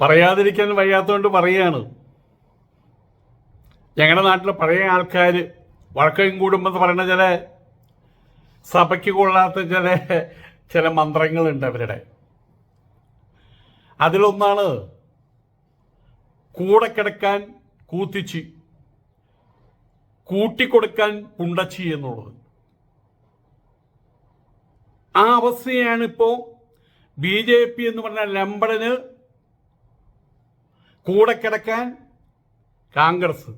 പറയാതിരിക്കാൻ വയ്യാത്തതുകൊണ്ട് പറയാണ്. ഞങ്ങളുടെ നാട്ടിലെ പഴയ ആൾക്കാർ വഴക്കം കൂടുമ്പോൾ പറയുന്ന ചില സഭയ്ക്ക് കൊള്ളാത്ത ചില ചില മന്ത്രങ്ങളുണ്ട് അവരുടെ. അതിലൊന്നാണ് കൂടെ കിടക്കാൻ കൂത്തിച്ചി കൂട്ടിക്കൊടുക്കാൻ കുണ്ടച്ചി എന്നുള്ളത്. ആ അവസ്ഥയാണ് ഇപ്പോൾ ബി ജെ പി എന്ന് പറഞ്ഞ ലംബടന് കൂടെ കിടക്കാൻ കോൺഗ്രസ്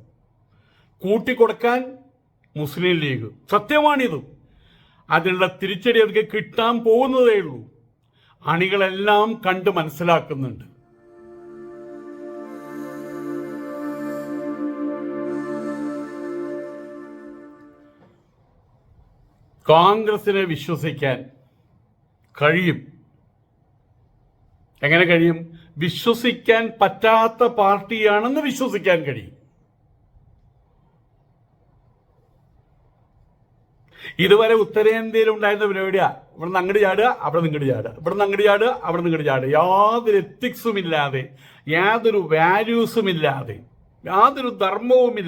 കൂട്ടിക്കൊടുക്കാൻ മുസ്ലിം ലീഗ്. സത്യമാണിത്. അതിനുള്ള തിരിച്ചടി അവർക്ക് കിട്ടാൻ പോകുന്നതേ ഉള്ളൂ. അണികളെല്ലാം കണ്ട് മനസ്സിലാക്കുന്നുണ്ട്. കോൺഗ്രസിനെ വിശ്വസിക്കാൻ കഴിയും. എങ്ങനെ കഴിയും? വിശ്വസിക്കാൻ പറ്റാത്ത പാർട്ടിയാണെന്ന് വിശ്വസിക്കാൻ കഴിയും. ഇതുവരെ ഉത്തരേന്ത്യയിൽ ഉണ്ടായിരുന്ന പരിപാടിയാ ഇവിടെ നിന്ന് അങ്ങോട്ട് ചാടുക അവിടെ നിങ്ങോട്ട് ചാടുക. ഇവിടെ നിന്ന് അങ്ങോട്ട് ചാടുക അവിടെ നിങ്ങോട്ട് ചാടുക. യാതൊരു എത്തിക്സും ഇല്ലാതെ യാതൊരു വാല്യൂസും ഇല്ലാതെ യാതൊരു ധർമ്മവും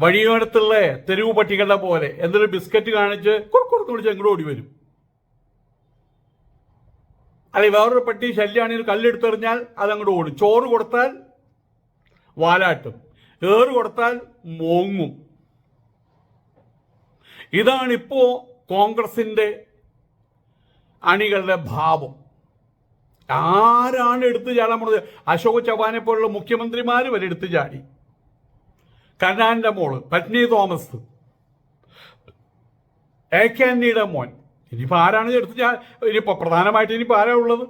വഴിയോരത്തുള്ള തെരുവ് പട്ടികളുടെ പോലെ എന്തൊരു ബിസ്ക്കറ്റ് കാണിച്ച് കുറുക്കുറുത്ത് വിളിച്ച് അങ്ങോട്ട് ഓടി വരും. അല്ലെ വേറൊരു പട്ടി ശല്യമാണെങ്കിൽ കല്ലെടുത്തെറിഞ്ഞാൽ അതങ്ങോട്ട് ഓടും. ചോറ് കൊടുത്താൽ വാലാട്ടും. ഏറ് കൊടുത്താൽ മോങ്ങും. ഇതാണിപ്പോ കോൺഗ്രസിന്റെ അണികളുടെ ഭാവം. ആരാണ് എടുത്തു ചാടാൻ പോണത്? അശോക് ചവാനെ പോലുള്ള മുഖ്യമന്ത്രിമാർ വരെ എടുത്തു ചാടി. കർണാന്റെ മോൾ പത്നി തോമസ്. എ കെ മോൻ. ഇനിയിപ്പോൾ ആരാണ് എടുത്ത് ഞാൻ ഇനിയിപ്പോൾ പ്രധാനമായിട്ട് ഇനിയിപ്പോൾ ആരാ ഉള്ളത്?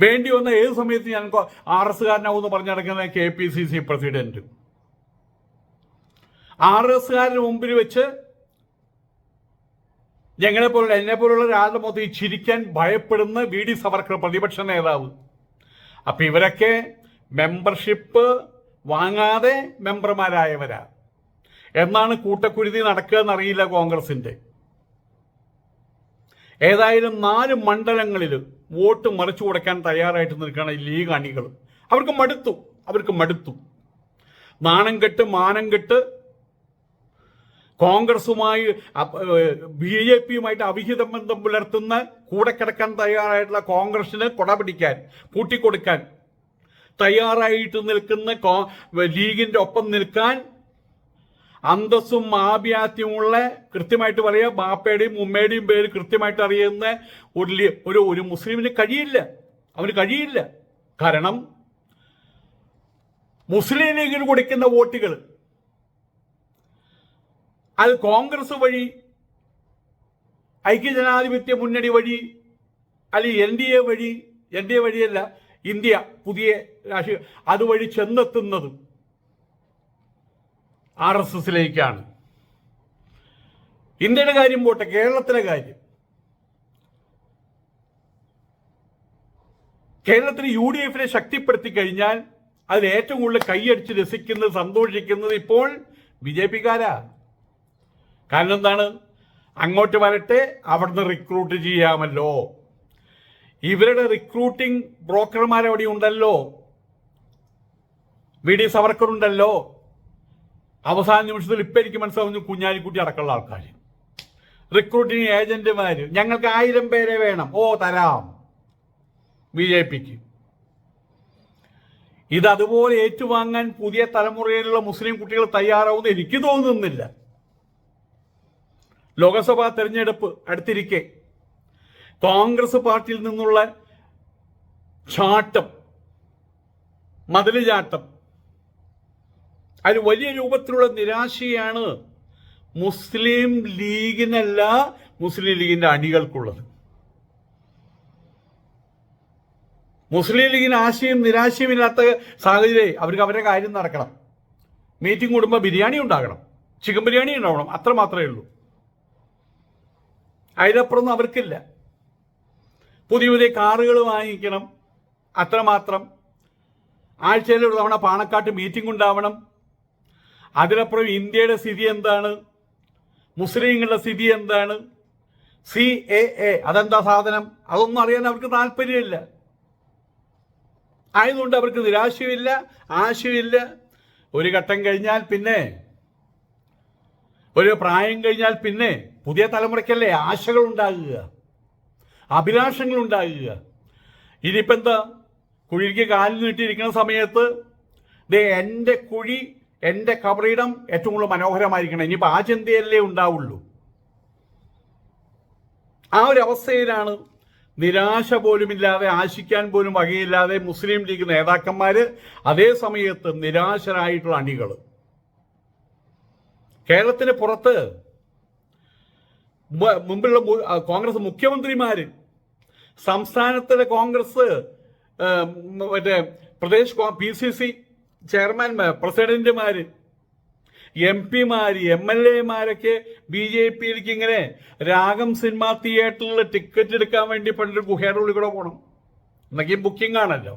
വേണ്ടി വന്ന ഏത് സമയത്ത് ഞാൻ ആർ എസ്സുകാരനാവും എന്ന് പറഞ്ഞു നടക്കുന്ന K P C C president. R എസ്സുകാരന് മുമ്പിൽ വെച്ച് ഞങ്ങളെ പോലുള്ള എന്നെ പോലുള്ള ഒരാളുടെ ഈ ചിരിക്കാൻ ഭയപ്പെടുന്ന വി ഡി സവർക്കർ പ്രതിപക്ഷ നേതാവ്. അപ്പൊ ഇവരൊക്കെ മെമ്പർഷിപ്പ് വാങ്ങാതെ മെമ്പർമാരായവരാ. എന്നാണ് കൂട്ടക്കുരുതി നടക്കുക എന്നറിയില്ല കോൺഗ്രസിന്റെ. ഏതായാലും നാല് മണ്ഡലങ്ങളിൽ വോട്ട് മറിച്ചു കൊടുക്കാൻ തയ്യാറായിട്ട് നിൽക്കുകയാണ് ഈ ലീഗ് അണികൾ. അവർക്ക് മടുത്തു അവർക്ക് മടുത്തു. നാണം കെട്ട് മാനം കെട്ട് കോൺഗ്രസുമായി ബി ജെ പിയുമായിട്ട് അവിഹിത ബന്ധം പുലർത്തുന്ന കൂടെ കിടക്കാൻ തയ്യാറായിട്ടുള്ള കോൺഗ്രസിന് കൊട പിടിക്കാൻ കൂട്ടിക്കൊടുക്കാൻ തയ്യാറായിട്ട് നിൽക്കുന്ന ലീഗിന്റെ ഒപ്പം നിൽക്കാൻ അന്തസ്സും ആഭ്യാത്യമുള്ള കൃത്യമായിട്ട് പറയാ ബാപ്പയുടെയും ഉമ്മയുടെയും പേര് കൃത്യമായിട്ട് അറിയുന്ന ഒരു ഒരു ഒരു മുസ്ലിമിന് കഴിയില്ല. അവന് കഴിയില്ല. കാരണം മുസ്ലിം ലീഗിന് കൊടുക്കുന്ന വോട്ടുകൾ അത് കോൺഗ്രസ് വഴി ഐക്യജനാധിപത്യ മുന്നണി വഴി അല്ലെങ്കിൽ എൻ ഡി എ വഴി എൻ ഡി എ വഴിയല്ല ഇന്ത്യ പുതിയ രാഷ്ട്രീയ അതുവഴി ചെന്നെത്തുന്നത് ആർ എസ് എസിലേക്കാണ്. ഇന്ത്യയുടെ കാര്യം പോട്ടെ കേരളത്തിലെ കാര്യം. കേരളത്തിൽ യു ഡി എഫിനെ ശക്തിപ്പെടുത്തി കഴിഞ്ഞാൽ അതിൽ ഏറ്റവും കൂടുതൽ കൈയടിച്ച് രസിക്കുന്നത് സന്തോഷിക്കുന്നത് ഇപ്പോൾ ബി ജെ പിക്കാരാ. കാരണം എന്താണ്? അങ്ങോട്ട് വരട്ടെ അവിടുന്ന് റിക്രൂട്ട് ചെയ്യാമല്ലോ. ഇവരുടെ റിക്രൂട്ടിംഗ് ബ്രോക്കർമാർ അവിടെ ഉണ്ടല്ലോ? വി ഡി സവർക്കർ ഉണ്ടല്ലോ? അവസാന നിമിഷത്തിൽ ഇപ്പം എനിക്ക് മനസ്സിലാവുന്നു കുഞ്ഞാലിക്കുട്ടി അടക്കമുള്ള ആൾക്കാർ റിക്രൂട്ടിംഗ് ഏജന്റുമാർ ഞങ്ങൾക്ക് ആയിരം പേരെ വേണം. ഓ തരാം. ബി ജെ പിക്ക്. ഇത് അതുപോലെ ഏറ്റുവാങ്ങാൻ പുതിയ തലമുറയിലുള്ള മുസ്ലിം കുട്ടികൾ തയ്യാറാവുമെന്ന് എനിക്ക് തോന്നുന്നില്ല. ലോക്സഭാ തെരഞ്ഞെടുപ്പ് അടുത്തിരിക്കെ. കോൺഗ്രസ് പാർട്ടിയിൽ നിന്നുള്ള ചാട്ടം മതിൽ ചാട്ടം അതിന് വലിയ രൂപത്തിലുള്ള നിരാശയാണ് മുസ്ലിം ലീഗിനല്ല മുസ്ലിം ലീഗിന്റെ അണികൾക്കുള്ളത്. മുസ്ലിം ലീഗിന് ആശയം നിരാശയും ഇല്ലാത്ത സാഹചര്യം അവർക്ക് അവരുടെ കാര്യം നടക്കണം. മീറ്റിംഗ് കൂടുമ്പോൾ ബിരിയാണി ഉണ്ടാകണം ചിക്കൻ ബിരിയാണി ഉണ്ടാവണം അത്ര മാത്രമേ ഉള്ളൂ. അതിലപ്പുറമൊന്നും അവർക്കില്ല. പുതിയ പുതിയ കാറുകൾ വാങ്ങിക്കണം. അത്രമാത്രം. ആഴ്ചയിൽ ഒരു തവണ പാണക്കാട്ട് മീറ്റിംഗ് ഉണ്ടാവണം. അതിനപ്പുറം ഇന്ത്യയുടെ സ്ഥിതി എന്താണ്? മുസ്ലിങ്ങളുടെ സ്ഥിതി എന്താണ്? സി എ എ അതെന്താ സാധനം? അതൊന്നും അറിയാൻ അവർക്ക് താല്പര്യമില്ല. ആയതുകൊണ്ട് അവർക്ക് നിരാശയുമില്ല ആശയമില്ല. ഒരു ഘട്ടം കഴിഞ്ഞാൽ പിന്നെ ഒരു പ്രായം കഴിഞ്ഞാൽ പിന്നെ പുതിയ തലമുറയ്ക്കല്ലേ ആശകൾ ഉണ്ടാകുക. അഭിലാഷങ്ങൾ ഉണ്ടാകുക ഇനിയിപ്പോൾ എന്താ കുഴിക്ക് കാലിൽ നീട്ടിയിരിക്കുന്ന സമയത്ത് ദേ എന്റെ കുഴി എന്റെ കബറിടം ഏറ്റവും കൂടുതൽ മനോഹരമായിരിക്കണം. ഇനിയിപ്പോൾ ആ ചിന്തയല്ലേ ഉണ്ടാവുള്ളൂ. ആ ഒരു അവസ്ഥയിലാണ് നിരാശ പോലുമില്ലാതെ ആശിക്കാൻ പോലും വകയില്ലാതെ മുസ്ലിം ലീഗ് നേതാക്കന്മാർ അതേ സമയത്ത് നിരാശരായിട്ടുള്ള അണികൾ കേരളത്തിന് പുറത്ത് മുമ്പുള്ള കോൺഗ്രസ് മുഖ്യമന്ത്രിമാര് സംസ്ഥാനത്തിലെ കോൺഗ്രസ് മറ്റേ പ്രദേശ് പി സി സി ചെയർമാൻമാർ പ്രസിഡന്റുമാര് എം പിമാര് എം എൽ എമാരൊക്കെ ബി ജെ പിയിലേക്ക് ഇങ്ങനെ രാഗം സിനിമാ തിയേറ്ററിൽ ടിക്കറ്റ് എടുക്കാൻ വേണ്ടി പണ്ടൊരു ഗുഹയുടെ ഉള്ളിൽ കൂടെ പോകണം എന്നൊക്കെ ബുക്കിംഗ് ആണല്ലോ.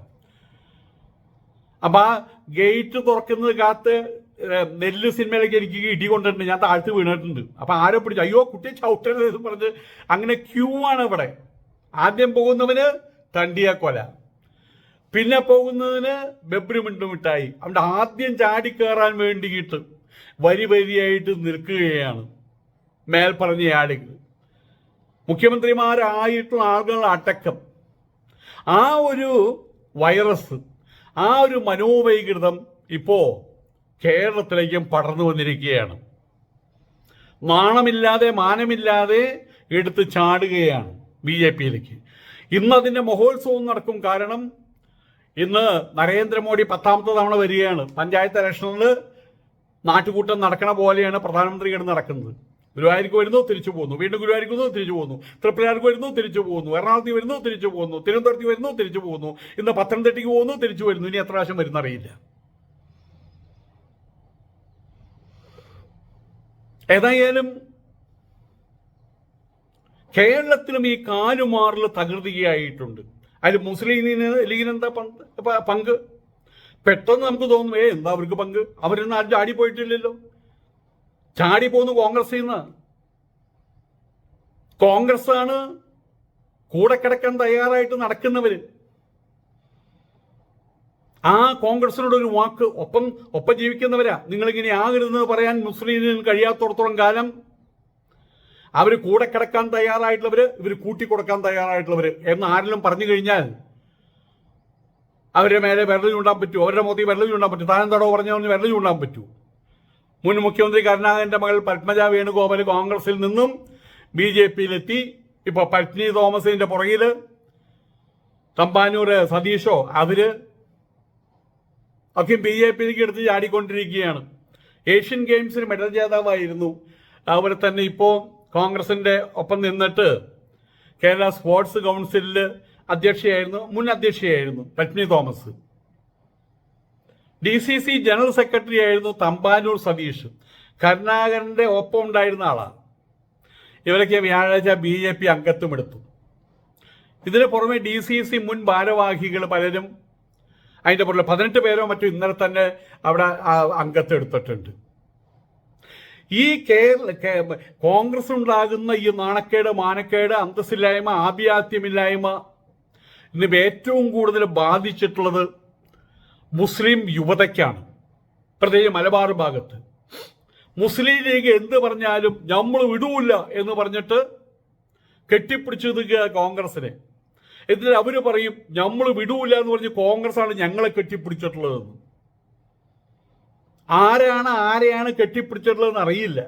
അപ്പൊ ആ ഗേറ്റ് തുറക്കുന്നത് കാത്ത് നെല്ല് സിനിമയിലേക്ക് എനിക്ക് ഇടി കൊണ്ടിട്ടുണ്ട് ഞാൻ താഴ്ത്ത് വീണിട്ടുണ്ട്. അപ്പൊ ആരോ പിടിച്ചു. അയ്യോ കുട്ടി ചവിട്ടരുത് പറഞ്ഞ് അങ്ങനെ ക്യൂ ആണ് ഇവിടെ ആദ്യം പോകുന്നവന് തണ്ടിയ കൊല. പിന്നെ പോകുന്നതിന് ബെബ്രിമിണ്ട് മിഠായി. അവിടെ ആദ്യം ചാടിക്കയറാൻ വേണ്ടിയിട്ട് വരി വരിയായിട്ട് നിൽക്കുകയാണ് മേൽപ്പറഞ്ഞ ആളുകൾ. മുഖ്യമന്ത്രിമാരായിട്ടുള്ള ആളുകൾ അടക്കം. ആ ഒരു വൈറസ് ആ ഒരു മനോവൈകൃതം ഇപ്പോ കേരളത്തിലേക്കും പടർന്നു വന്നിരിക്കുകയാണ്. നാണമില്ലാതെ മാനമില്ലാതെ എടുത്ത് ചാടുകയാണ്. ബി ജെ പിയിലേക്ക്. ഇന്ന് അതിന്റെ മഹോത്സവം നടക്കും കാരണം ഇന്ന് നരേന്ദ്രമോദി പത്താമത്തെ തവണ വരികയാണ്. പഞ്ചായത്ത് ഇലക്ഷനിൽ നാട്ടുകൂട്ടം നടക്കണ പോലെയാണ് പ്രധാനമന്ത്രി ഇവിടെ നടക്കുന്നത്. ഗുരുവായൂർക്ക് വരുന്നു തിരിച്ചു പോകുന്നു വീണ്ടും ഗുരുവായൂർക്ക് വരുന്നു തിരിച്ചു പോകുന്നു തൃപ്പൂരാർക്ക് വരുന്നു തിരിച്ചു പോകുന്നു എറണാകുളത്ത് വരുന്നു തിരിച്ചു പോകുന്നു തിരുവനന്തപുരത്ത് വരുന്നു തിരിച്ചു പോകുന്നു ഇന്ന് പത്തനംതിട്ടയ്ക്ക് പോകുന്നു തിരിച്ചു വരുന്നു. ഇനി എത്ര പ്രാവശ്യം വരുന്നറിയില്ല ഏതായാലും കേരളത്തിലും ഈ കാലുമാറിൽ തകൃതിയായിട്ടുണ്ട്. അതിൽ മുസ്ലിം ലീഗിന് എന്താ പങ്ക് പെട്ടെന്ന് നമുക്ക് തോന്നും ഏ എന്താ അവർക്ക് പങ്ക്? അവരൊന്നും ആരും ചാടി പോയിട്ടില്ലല്ലോ. ചാടി പോകുന്നു കോൺഗ്രസ് നിന്ന് കോൺഗ്രസ് ആണ് കൂടെ കിടക്കാൻ തയ്യാറായിട്ട് നടക്കുന്നവര്. ആ കോൺഗ്രസിനോട് ഒരു വാക്ക് ഒപ്പം ഒപ്പം ജീവിക്കുന്നവരാ. നിങ്ങൾ നിങ്ങളിങ്ങനെ ആകരുതെന്ന് പറയാൻ മുസ്ലിം കഴിയാത്തോടത്തോളം കാലം അവർ കൂടെ കിടക്കാൻ തയ്യാറായിട്ടുള്ളവർ ഇവർ കൂട്ടിക്കൊടുക്കാൻ തയ്യാറായിട്ടുള്ളവർ എന്ന് ആരെങ്കിലും പറഞ്ഞു കഴിഞ്ഞാൽ അവരുടെ മേലെ വിരൽ ചൂണ്ടാൻ പറ്റൂ. അവരുടെ മുഖത്തിൽ വിരൽ ചൂണ്ടാൻ പറ്റൂ. താനെന്താടോ പറഞ്ഞവന് വിരൽ ചൂണ്ടാൻ പറ്റൂ. മുൻ മുഖ്യമന്ത്രി കരുണാകരന്റെ മകൾ പത്മജ വേണുഗോപാൽ കോൺഗ്രസിൽ നിന്നും ബി ജെ പിയിലെത്തി. ഇപ്പൊ പത്നി തോമസിന്റെ പുറകിൽ തമ്പാനൂര് സതീഷോ അവർ ഒക്കെ ബി ജെ പിയിലേക്ക് എടുത്ത് ചാടിക്കൊണ്ടിരിക്കുകയാണ്. ഏഷ്യൻ ഗെയിംസിന് മെഡൽ ജേതാവായിരുന്നു. അതുപോലെ തന്നെ ഇപ്പോൾ കോൺഗ്രസിന്റെ ഒപ്പം നിന്നിട്ട് കേരള സ്പോർട്സ് കൗൺസിലിൽ അധ്യക്ഷയായിരുന്നു മുൻ അധ്യക്ഷയായിരുന്നു പത്നി Thomas. D C C general secretary ആയിരുന്നു തമ്പാനൂർ സതീഷ്. കരുണാകരന്റെ ഒപ്പം ഉണ്ടായിരുന്ന ആളാണ് ഇവരൊക്കെ വ്യാഴാഴ്ച ബി ജെ പി അംഗത്വം എടുത്തു. ഇതിന് പുറമെ ഡി സി സി മുൻ ഭാരവാഹികൾ പലരും അതിന്റെ പുറമെ പതിനെട്ട് പേരോ മറ്റോ ഇന്നലെ തന്നെ അവിടെ അംഗത്വം എടുത്തിട്ടുണ്ട്. ഈ കേരള കോൺഗ്രസ് ഉണ്ടാകുന്ന ഈ നാണക്കേട് മാനക്കേട് അന്തസ്സില്ലായ്മ ആഭിയാത്യമില്ലായ്മ എന്നിവ ഏറ്റവും കൂടുതൽ ബാധിച്ചിട്ടുള്ളത് മുസ്ലിം യുവതയ്ക്കാണ്. പ്രത്യേകിച്ച് മലബാർ ഭാഗത്ത്. മുസ്ലിം ലീഗ് എന്ത് പറഞ്ഞാലും നമ്മൾ വിടൂല്ല എന്ന് പറഞ്ഞിട്ട് കെട്ടിപ്പിടിച്ചു നിൽക്കുക കോൺഗ്രസിനെ എന്നിട്ട് അവർ പറയും നമ്മൾ വിടൂല എന്ന് പറഞ്ഞ് കോൺഗ്രസ് ആണ് ഞങ്ങളെ കെട്ടിപ്പിടിച്ചിട്ടുള്ളതെന്ന്. ആരാണ് ആരെയാണ് കെട്ടിപ്പിടിച്ചിട്ടുള്ളതെന്ന് അറിയില്ല.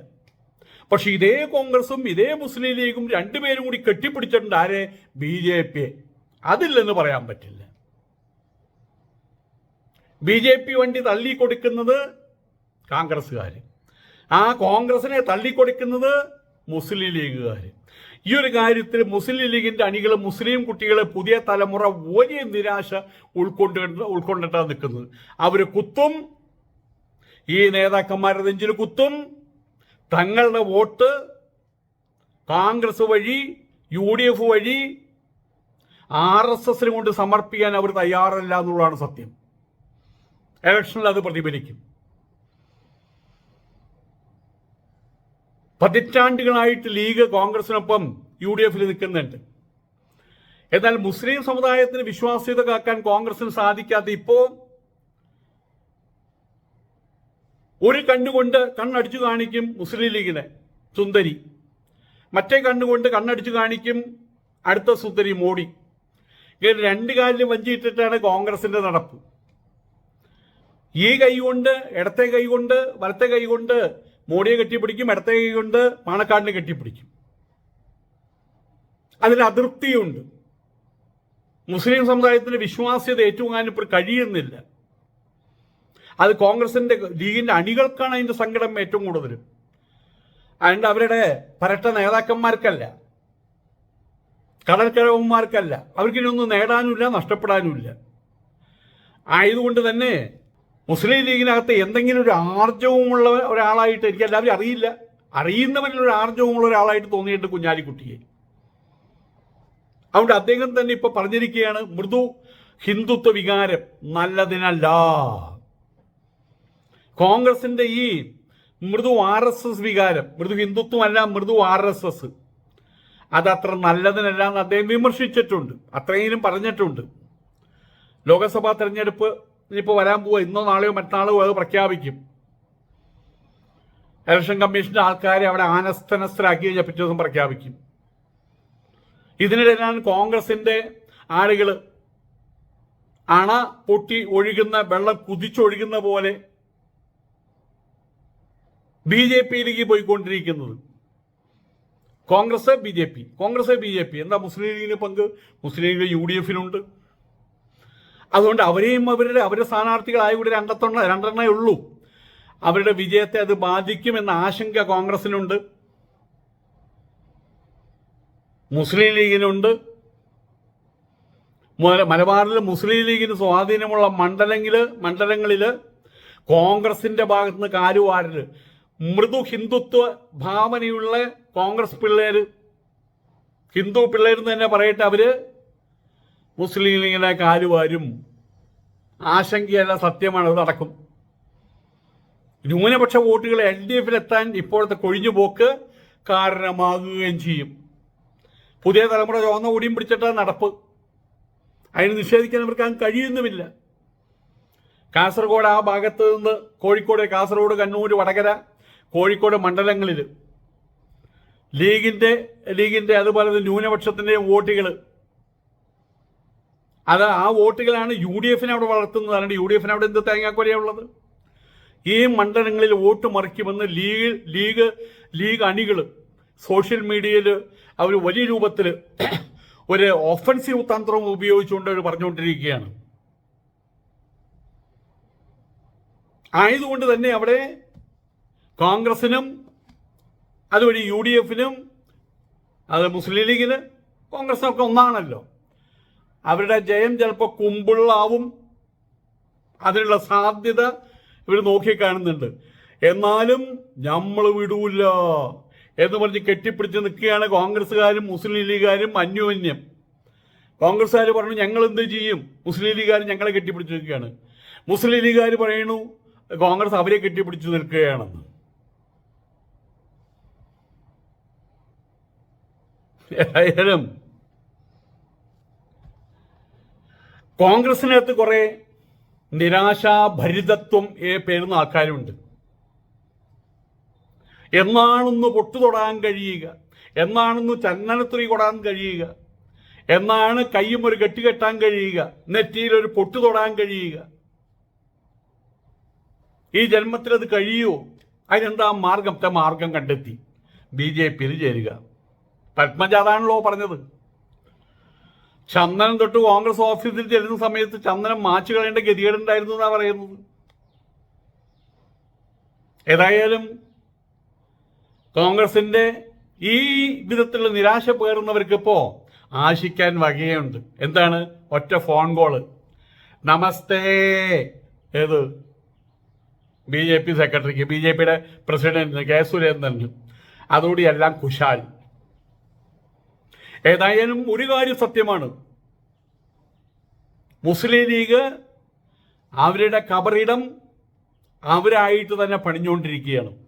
പക്ഷെ ഇതേ കോൺഗ്രസും ഇതേ മുസ്ലിം ലീഗും രണ്ടുപേരും കൂടി കെട്ടിപ്പിടിച്ചിട്ടുണ്ട് ആരെ? ബി ജെ പിയെ. അതില്ലെന്ന് പറയാൻ പറ്റില്ല. ബി ജെ പി വണ്ടി തള്ളിക്കൊടുക്കുന്നത് കോൺഗ്രസ്സുകാർ ആ കോൺഗ്രസിനെ തള്ളിക്കൊടുക്കുന്നത് മുസ്ലിം ലീഗുകാർ ഈ ഒരു കാര്യത്തിൽ മുസ്ലിം ലീഗിന്റെ അണികൾ മുസ്ലിം കുട്ടികളെ പുതിയ തലമുറ വലിയ നിരാശ ഉൾക്കൊണ്ട് ഉൾക്കൊണ്ടിട്ടാണ് നിൽക്കുന്നത്. അവർ കുത്തും ഈ നേതാക്കന്മാരുടെ നെഞ്ചിൽ കുത്തും. തങ്ങളുടെ വോട്ട് കോൺഗ്രസ് വഴി യു ഡി എഫ് വഴി ആർ എസ് എസിന് കൊണ്ട് സമർപ്പിക്കാൻ അവർ തയ്യാറല്ല എന്നുള്ളതാണ് സത്യം. ഇലക്ഷനിൽ അത് പ്രതിഫലിക്കും. പതിറ്റാണ്ടുകളായിട്ട് ലീഗ് കോൺഗ്രസിനൊപ്പം യു ഡി എഫിൽ നിൽക്കുന്നുണ്ട്. എന്നാൽ മുസ്ലിം സമുദായത്തിന് വിശ്വാസ്യത കാക്കാൻ കോൺഗ്രസിന് സാധിക്കാത്ത ഇപ്പോ ഒരു കണ്ണുകൊണ്ട് കണ്ണടിച്ചു കാണിക്കും മുസ്ലിം ലീഗിനെ സുന്ദരി. മറ്റേ കണ്ണുകൊണ്ട് കണ്ണടിച്ചു കാണിക്കും അടുത്ത സുന്ദരി മോഡി. ഇങ്ങനെ രണ്ട് കാലിലും വഞ്ചിയിട്ടിട്ടാണ് കോൺഗ്രസിന്റെ നടപ്പ്. ഈ കൈ കൊണ്ട് ഇടത്തെ കൈ കൊണ്ട് വലത്തെ കൈ കൊണ്ട് മോഡിയെ കെട്ടിപ്പിടിക്കും ഇടത്തെ കൈ കൊണ്ട് പാണക്കാടിനെ കെട്ടിപ്പിടിക്കും. അതിൽ അതൃപ്തിയുണ്ട്. മുസ്ലിം സമുദായത്തിന്റെ വിശ്വാസ്യത ഏറ്റുവാങ്ങാൻ ഇപ്പോൾ കഴിയുന്നില്ല. അത് കോൺഗ്രസിന്റെ ലീഗിന്റെ അണികൾക്കാണ് അതിന്റെ സങ്കടം ഏറ്റവും കൂടുതൽ. ആൻഡ് അവരുടെ പരട്ട നേതാക്കന്മാർക്കല്ല കടൽക്കഴവന്മാർക്കല്ല അവർക്കിനൊന്നും നേടാനുമില്ല നഷ്ടപ്പെടാനുമില്ല. ആയതുകൊണ്ട് തന്നെ മുസ്ലിം ലീഗിനകത്ത് എന്തെങ്കിലും ഒരു ആർജവുമുള്ള ഒരാളായിട്ട് എനിക്ക് എല്ലാവരും അറിയില്ല. അറിയുന്നവരിൽ ഒരു ആർജവുമുള്ള ഒരാളായിട്ട് തോന്നിയിട്ട് കുഞ്ഞാലിക്കുട്ടിയെ. അതുകൊണ്ട് അദ്ദേഹം തന്നെ ഇപ്പൊ പറഞ്ഞിരിക്കുകയാണ് മൃദു ഹിന്ദുത്വ വികാരം നല്ലതിനല്ല. കോൺഗ്രസിന്റെ ഈ മൃദു ആർ എസ് എസ് വികാരം മൃദു ഹിന്ദുത്വമല്ല മൃദു ആർ എസ് എസ്. അത് അത്ര നല്ലതിനല്ല എന്ന് അദ്ദേഹം വിമർശിച്ചിട്ടുണ്ട് അത്രയും പറഞ്ഞിട്ടുണ്ട്. ലോക്സഭാ തെരഞ്ഞെടുപ്പ് ഇനിയിപ്പോൾ വരാൻ പോവുക ഇന്നോ നാളെയോ മറ്റന്നാളോ അത് പ്രഖ്യാപിക്കും. ഇലക്ഷൻ കമ്മീഷന്റെ ആൾക്കാരെ അവിടെ ആനസ്തനസ്ഥരാക്കി കഴിഞ്ഞാൽ പിറ്റേ ദിവസം പ്രഖ്യാപിക്കും. ഇതിനിടയിലാണ് കോൺഗ്രസിന്റെ ആളുകൾ അണ പൊട്ടി ഒഴുകുന്ന വെള്ളം കുതിച്ചൊഴുകുന്ന പോലെ ബി ജെ പിയിലേക്ക് പോയിക്കൊണ്ടിരിക്കുന്നത്. Congress B J P. Congress B J P. എന്താ മുസ്ലിം ലീഗിന് പങ്ക്? മുസ്ലിം ലീഗ് യു ഡി എഫിനുണ്ട്. അതുകൊണ്ട് അവരെയും അവരുടെ അവരുടെ സ്ഥാനാർത്ഥികളായ കൂടി രണ്ടെണ്ണം രണ്ടെണ്ണേ ഉള്ളൂ. അവരുടെ വിജയത്തെ അത് ബാധിക്കുമെന്ന ആശങ്ക കോൺഗ്രസിനുണ്ട്. മുസ്ലിം ലീഗിനുണ്ട്. മലബാറിൽ മുസ്ലിം ലീഗിന് സ്വാധീനമുള്ള മണ്ഡലങ്ങളിൽ മണ്ഡലങ്ങളിൽ കോൺഗ്രസിന്റെ ഭാഗത്തുനിന്ന് നിന്ന് കാലുവാരൽ മൃദു ഹിന്ദുത്വ ഭാവനയുള്ള കോൺഗ്രസ് പിള്ളേർ ഹിന്ദു പിള്ളേരെന്ന് തന്നെ പറയട്ടെ അവർ. മുസ്ലിം ലീഗിനെ കാലുവാരും ആശങ്കയല്ല സത്യമാണ് അത് നടക്കും. ന്യൂനപക്ഷ വോട്ടുകൾ എൽ ഡി എഫിലെത്താൻ ഇപ്പോഴത്തെ കൊഴിഞ്ഞുപോക്ക് കാരണമാകുകയും ചെയ്യും. പുതിയ തലമുറ ചുവന്ന കൂടിയും പിടിച്ചിട്ടാണ് നടപ്പ്. അതിന് നിഷേധിക്കാൻ അവർക്ക് കഴിയുന്നുമില്ല. കാസർഗോഡ് ആ ഭാഗത്ത് നിന്ന് കോഴിക്കോട് കാസർഗോഡ് കണ്ണൂർ വടകര കോഴിക്കോട് മണ്ഡലങ്ങളിൽ ലീഗിന്റെ ലീഗിന്റെ അതുപോലെ തന്നെ ന്യൂനപക്ഷത്തിന്റെ വോട്ടുകൾ അത് ആ വോട്ടുകളാണ് യു ഡി എഫിനെ അവിടെ വളർത്തുന്നത്. അല്ലെങ്കിൽ യു ഡി എഫിന് അവിടെ എന്ത് തേങ്ങാക്കൊലയുള്ളത് ഈ മണ്ഡലങ്ങളിൽ വോട്ട് മറിക്കുമെന്ന് ലീഗ് ലീഗ് ലീഗ് അണികൾ സോഷ്യൽ മീഡിയയിൽ അവർ വലിയ രൂപത്തിൽ ഒരു ഒഫൻസീവ് തന്ത്രം ഉപയോഗിച്ചുകൊണ്ട് അവർ പറഞ്ഞുകൊണ്ടിരിക്കുകയാണ്. ആയതുകൊണ്ട് തന്നെ അവിടെ കോൺഗ്രസിനും അതുവഴി യു ഡി എഫിനും അത് മുസ്ലിം ലീഗിന് കോൺഗ്രസിനൊക്കെ ഒന്നാണല്ലോ. അവരുടെ ജയം ചിലപ്പോൾ കുമ്പിളാവും അതിനുള്ള സാധ്യത ഇവർ നോക്കിക്കാണുന്നുണ്ട്. എന്നാലും നമ്മൾ വിടൂല എന്ന് പറഞ്ഞ് കെട്ടിപ്പിടിച്ച് നിൽക്കുകയാണ് കോൺഗ്രസ്സുകാരും മുസ്ലിം ലീഗുകാരും അന്യോന്യം. കോൺഗ്രസ്സുകാർ പറഞ്ഞു ഞങ്ങൾ എന്ത് ചെയ്യും? മുസ്ലിം ലീഗുകാർ ഞങ്ങളെ കെട്ടിപ്പിടിച്ച് നിൽക്കുകയാണ്. മുസ്ലിം ലീഗുകാർ പറയുന്നു കോൺഗ്രസ് അവരെ കെട്ടിപ്പിടിച്ച് നിൽക്കുകയാണെന്ന്. ഏതായാലും കോൺഗ്രസിനകത്ത് കുറെ നിരാശാഭരിതത്വം പേരുന്ന ആൾക്കാരുണ്ട്. എന്നാണൊന്ന് പൊട്ടു തൊടാൻ കഴിയുക എന്നാണൊന്ന് ചന്ദനത്രി കൊടാൻ കഴിയുക എന്നാണ് കയ്യും ഒരു കെട്ടുകെട്ടാൻ കഴിയുക നെറ്റിയിൽ ഒരു പൊട്ടു തൊടാൻ കഴിയുക. ഈ ജന്മത്തിൽ അത് കഴിയുമോ അതിനെന്താ മാർഗത്തെ മാർഗം കണ്ടെത്തി. ബി ജെ പിയിൽ ചേരുക. പത്മജ അതാണല്ലോ പറഞ്ഞത്. ചന്ദനം തൊട്ട് കോൺഗ്രസ് ഓഫീസിൽ ചെല്ലുന്ന സമയത്ത് ചന്ദനം മാച്ചു കളയേണ്ട ഗതികേടുണ്ടായിരുന്നു എന്നാ പറയുന്നത്. ഏതായാലും കോൺഗ്രസിന്റെ ഈ വിധത്തിലുള്ള നിരാശ പേറുന്നവർക്ക് ഇപ്പോ ആശിക്കാൻ വകയുണ്ട്. എന്താണ്? ഒറ്റ ഫോൺ കോൾ. നമസ്തേ. ഏത്? ബി ജെ പി സെക്രട്ടറിക്ക്. ബി ജെ പിയുടെ പ്രസിഡന്റിന് കെ സുരേന്ദ്രന്. അതോടെ എല്ലാം കുശാൽ. ഏതായാലും ഒരു കാര്യം സത്യമാണ്. മുസ്ലിം ലീഗ് അവരുടെ കബറിടം അവരായിട്ട് തന്നെ പണിഞ്ഞുകൊണ്ടിരിക്കുകയാണ്.